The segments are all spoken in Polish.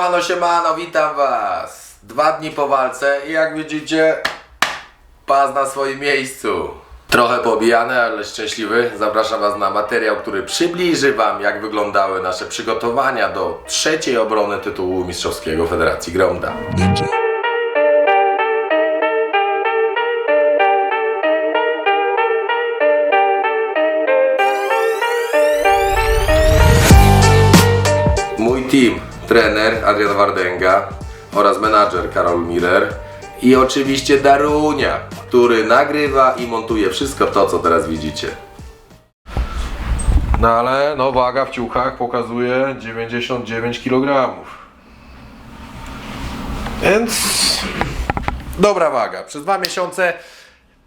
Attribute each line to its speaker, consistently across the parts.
Speaker 1: Siemano, siemano, witam was. Dwa dni po walce i jak widzicie, pas na swoim miejscu. Trochę pobijany, ale szczęśliwy. Zapraszam was na materiał, który przybliży wam, jak wyglądały nasze przygotowania do trzeciej obrony tytułu mistrzowskiego Federacji Gronda. Mój team, trener Adrian Wardenga oraz menadżer Karol Miller i oczywiście Darunia, który nagrywa i montuje wszystko to, co teraz widzicie. No ale no waga w ciuchach pokazuje 99 kg. Więc dobra waga. Przez dwa miesiące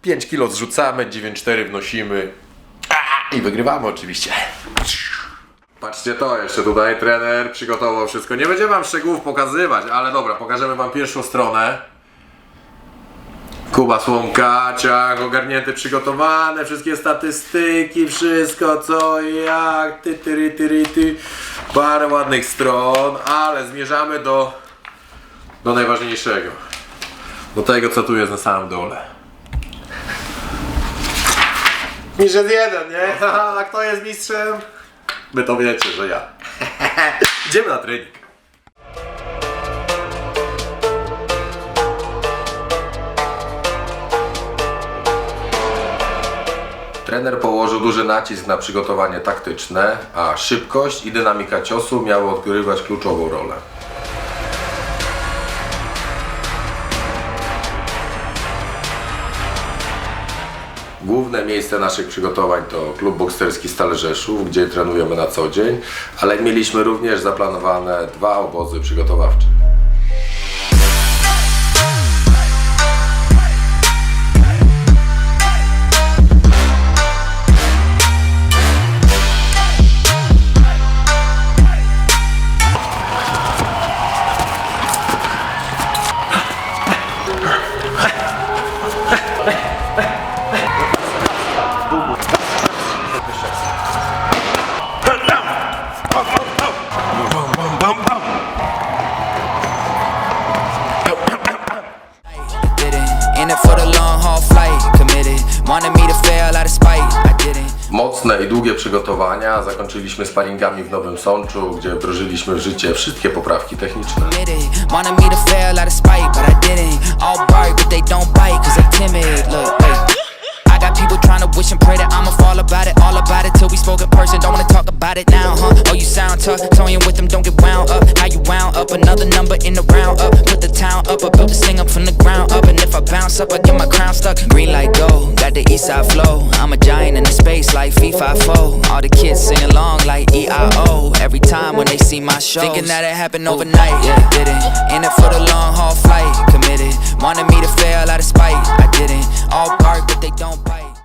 Speaker 1: 5 kg zrzucamy, 9,4 wnosimy i wygrywamy oczywiście. Patrzcie to, jeszcze tutaj trener przygotował wszystko. Nie będziemy wam szczegółów pokazywać, ale dobra, pokażemy wam pierwszą stronę. Kuba Słomka, ciach, ogarnięte, przygotowane, wszystkie statystyki, wszystko co i jak, ty, ty, ty, ry, ty. Parę ładnych stron, ale zmierzamy do, do najważniejszego. Do tego, co tu jest na samym dole. Mistrz jest jeden, nie? A kto jest mistrzem? Wy to wiecie, że ja. Idziemy na trening. Trener położył duży nacisk na przygotowanie taktyczne, a szybkość i dynamika ciosu miały odgrywać kluczową rolę. Główne miejsce naszych przygotowań to klub bokserski Stal Rzeszów, gdzie trenujemy na co dzień, ale mieliśmy również zaplanowane dwa obozy przygotowawcze. Mocne i długie przygotowania. Zakończyliśmy sparingami w Nowym Sączu, gdzie wdrożyliśmy w życie wszystkie poprawki techniczne.
Speaker 2: People trying to wish and pray that I'ma fall about it, all about it till we spoke in person. Don't wanna talk about it now, huh? Oh, you sound tough, toying with them, don't get wound up. How you wound up? Another number in the round up. Put the town up, I built this thing up from the ground up. And if I bounce up, I get my crown stuck. Green light go, got the east side flow. I'm a giant in the space like FIFA 4. All the kids sing along like EIO. Every time when they see my show, thinking that it happened overnight. Yeah, didn't. In it for the long haul flight, committed. Wanted me to fail out of spite, I didn't. All bark, but they don't bite.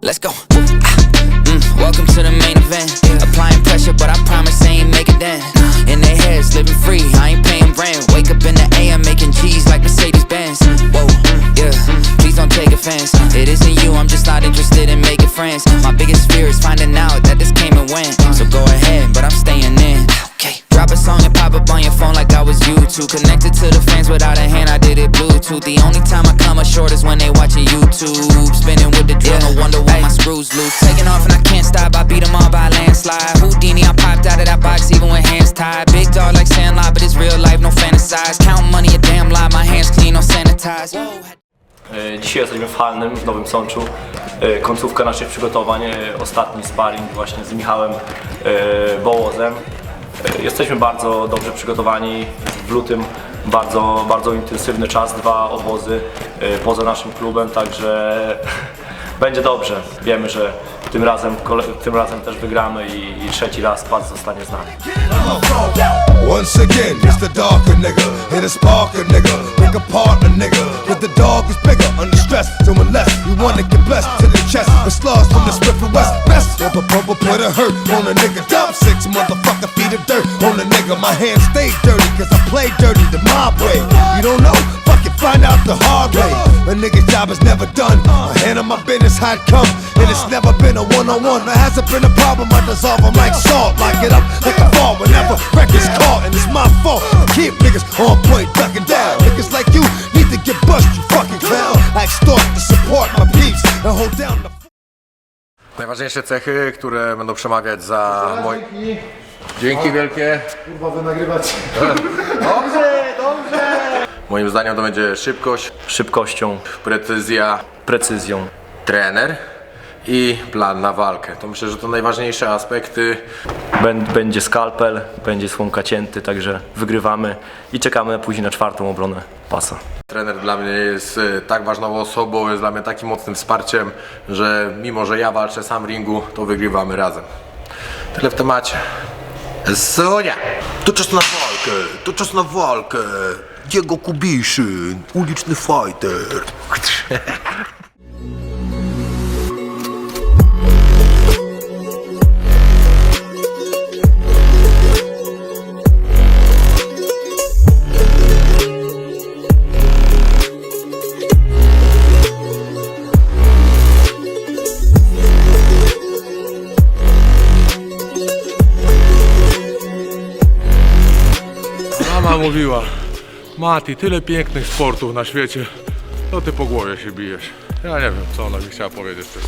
Speaker 2: Let's go. Ah, mm, welcome to the main event.
Speaker 3: Dzisiaj jesteśmy w Halnym, w Nowym Sączu. E, Końcówka naszych przygotowań, e, ostatni sparring właśnie z Michałem e, Bołozem. E, Jesteśmy bardzo dobrze przygotowani. W lutym bardzo, bardzo intensywny czas, dwa obozy e, poza naszym klubem, także będzie dobrze. Wiemy, że tym razem, tym razem też wygramy i, i trzeci raz pas zostanie z nami.
Speaker 4: Once again, it's the darker nigga. Hit a sparker nigga. Pick a partner nigga. But the dog is bigger under stress. So unless you wanna get blessed to the chest, the slugs from the and West. Best bumper bumper put a hurt on a nigga. Dump six motherfucker feet of dirt on a nigga. My hands stay dirty cause I play dirty the mob way. You don't know? Fuck it, fuck find out the hard way. A nigga's job is never done. I handle my business how it come, and it's never been a one-on-one. There hasn't been a problem, I dissolve 'em like salt. Lock it up like a fall whenever record's caught, and it's my fault. Keep niggas on point, ducking down. Niggas like you need to get bust, you fucking clown. I extort to support my peeps and hold down the.
Speaker 1: Najważniejsze cechy, które będą przemawiać za moje... Dzięki wielkie.
Speaker 5: Kurwa, wy nagrywacie.
Speaker 1: Moim zdaniem to będzie szybkość,
Speaker 3: Szybkością,
Speaker 1: precyzja,
Speaker 3: precyzją.
Speaker 1: trener i plan na walkę. To myślę, że to najważniejsze aspekty.
Speaker 3: Bę- Będzie skalpel, będzie słomka cięty, także wygrywamy i czekamy później na czwartą obronę pasa.
Speaker 1: Trener dla mnie jest e, tak ważną osobą, jest dla mnie takim mocnym wsparciem, że mimo, że ja walczę sam w ringu, to wygrywamy razem. Tyle w temacie. Sonia! To czas na walkę, to czas na walkę. Diego Kubiszyn, uliczny fighter.
Speaker 6: Mama mówiła, Mati, tyle pięknych sportów na świecie, to ty po głowie się bijesz. Ja nie wiem, co ona mi chciała powiedzieć przez.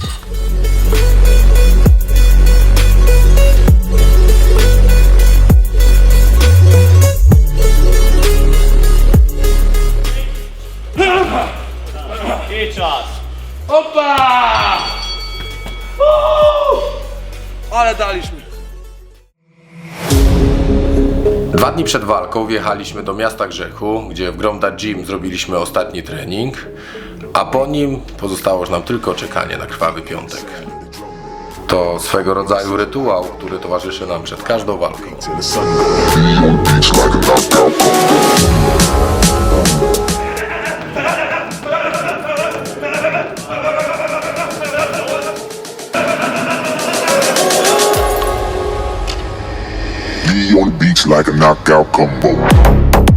Speaker 1: Przed walką wjechaliśmy do miasta Grzechu, gdzie w Gromda Gym zrobiliśmy ostatni trening, a po nim pozostało nam tylko czekanie na krwawy piątek. To swego rodzaju rytuał, który towarzyszy nam przed każdą walką.
Speaker 7: Like a knockout combo.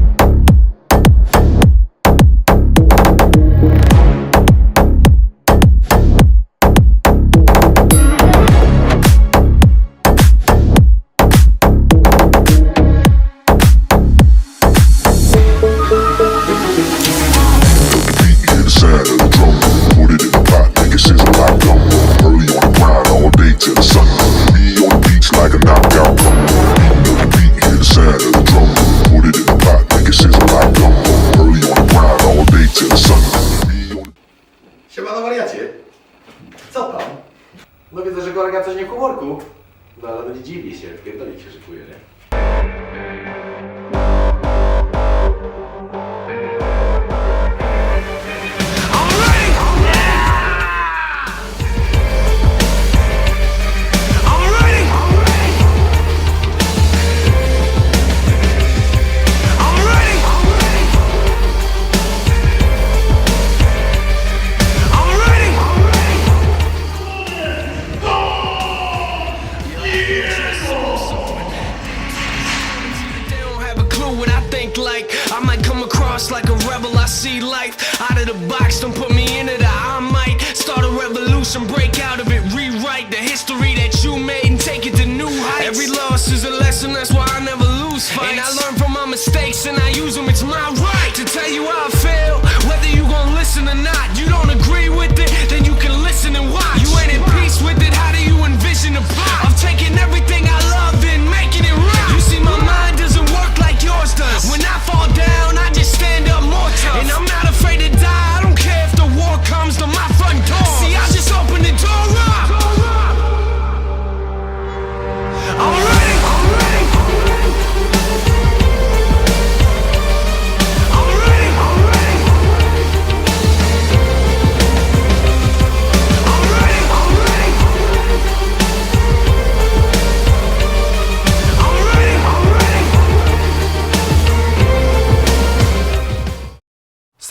Speaker 8: What I think like. I might come across like a rebel. I see life out of the box. Don't put me into the. I might start a revolution, break out of it, rewrite the history that you made and take it to new heights. Every loss is a lesson. That's why I never lose fights. And I learn from my mistakes and I use them. It's my right to tell you how I feel, whether you gon' listen or not. You don't agree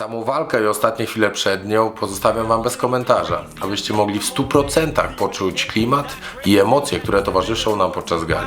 Speaker 8: Samą
Speaker 1: walkę i ostatnie chwile przed nią pozostawiam Wam bez komentarza, abyście mogli w 100% poczuć klimat i emocje, które towarzyszą nam podczas gali.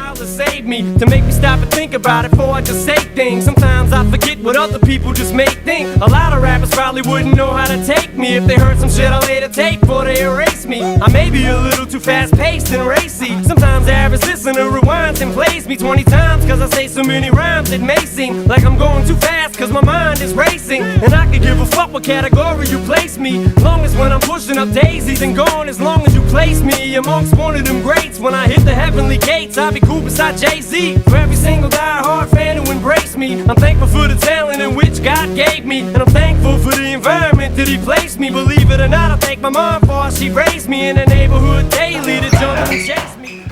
Speaker 9: give a fuck what category you place me. Long as when I'm pushing up daisies and gone, as long as you place me amongst one of them greats. When I hit the heavenly gates, I'll be cool beside Jay Z. For every single diehard fan who embraced me, I'm thankful for the talent in which God gave me, and I'm thankful for the environment that He placed me. Believe it or not, I thank my mom for how she raised me in a neighborhood daily to jump and chase me.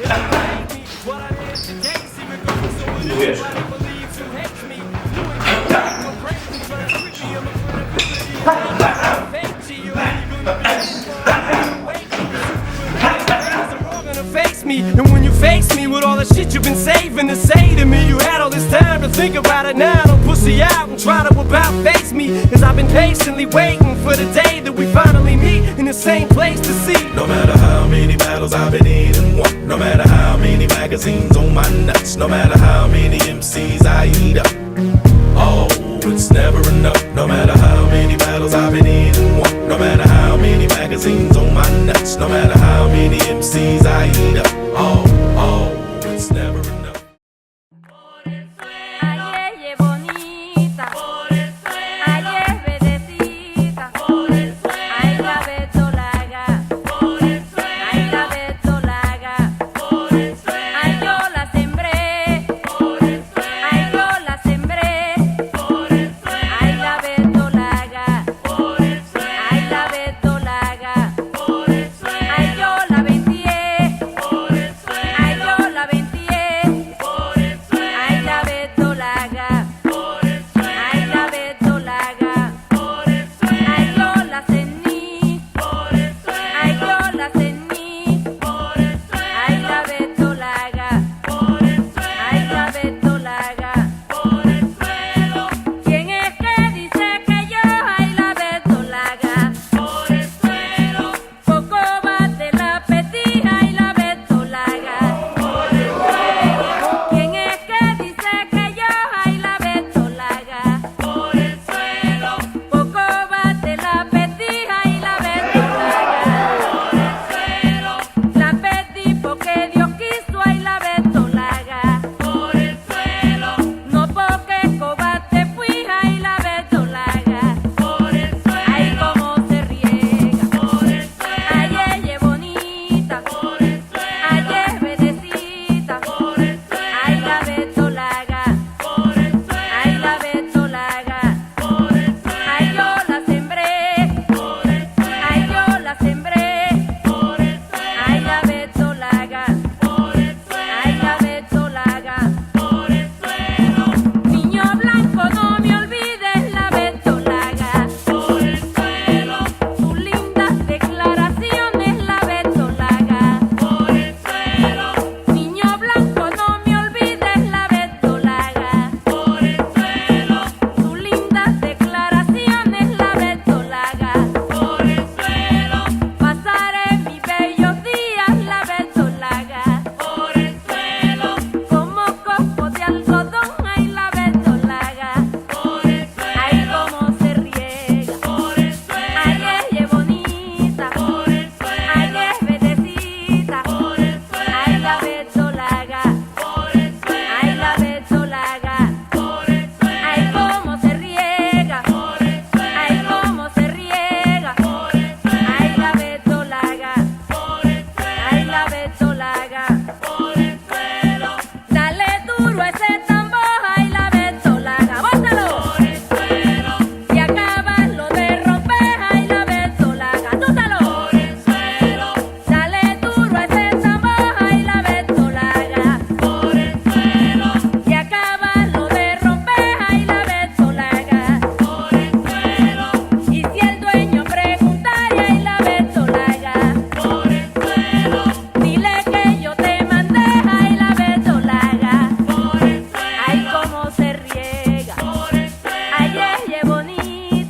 Speaker 9: Yes. you've been saving to say to me. You had all this time to think about it now. Don't pussy out and try to about face me. Cause I've been patiently waiting for the day that we finally meet in the same place to see.
Speaker 10: No matter how many battles I've been in and won, no matter how many magazines on my nuts, no matter how many MCs I eat up. Oh, it's never enough. No matter how many battles I've been in and won, no matter how many magazines on my nuts, no matter how many MCs I eat up. Oh,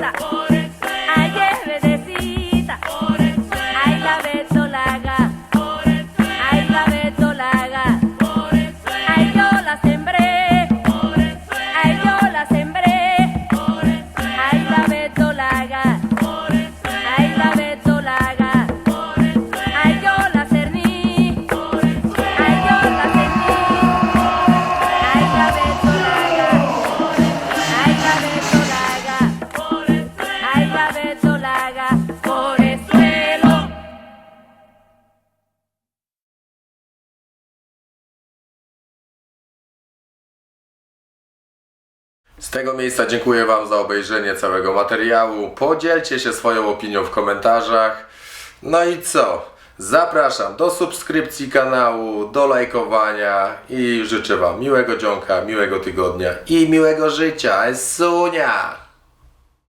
Speaker 11: Basta.
Speaker 1: Z tego miejsca dziękuję Wam za obejrzenie całego materiału. Podzielcie się swoją opinią w komentarzach. No i co? Zapraszam do subskrypcji kanału, do lajkowania i życzę Wam miłego dzionka, miłego tygodnia i miłego życia. Sunia!